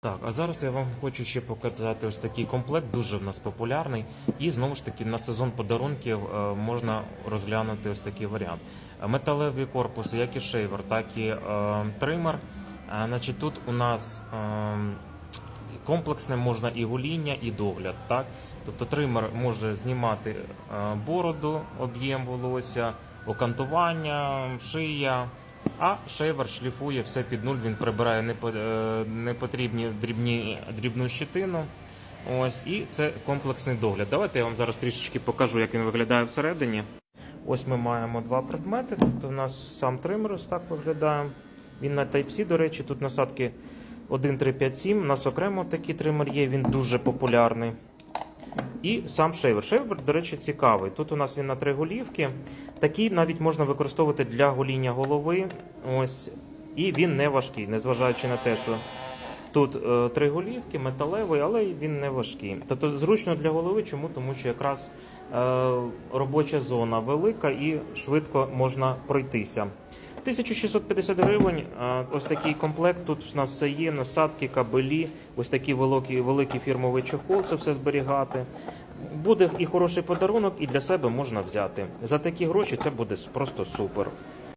Так, а зараз я вам хочу ще показати ось такий комплект, дуже в нас популярний. І знову ж таки на сезон подарунків е, можна розглянути ось такий варіант. Металеві корпуси, як і шейвер, так і е, тример. Е, значить, тут у нас е, комплексне можна і гоління, і догляд. Так? Тобто тример може знімати е, бороду, об'єм волосся, окантування, шия. А шейвер шліфує все під нуль, він прибирає е, непотрібні дрібні, дрібну щетину. Ось, і це комплексний догляд. Давайте я вам зараз трішечки покажу, як він виглядає всередині. Ось ми маємо два предмети. Тобто у нас сам тример ось так виглядає. Він на Type-C, до речі, тут насадки 1.357. У нас окремо такий тример є, він дуже популярний. І сам шейвер. Шейвер, до речі, цікавий. Тут у нас він на три голівки. Такий навіть можна використовувати для гоління голови. Ось. І він не важкий, незважаючи на те, що тут е, три голівки, металевий, але він не важкий. Тобто зручно для голови, чому? Тому що якраз е, робоча зона велика і швидко можна пройтися. 1650 гривень. Ось такий комплект. Тут у нас все є: насадки, кабелі, ось такий великий, великий фірмовий чохол, це все зберігати. Буде і хороший подарунок, і для себе можна взяти. За такі гроші це буде просто супер.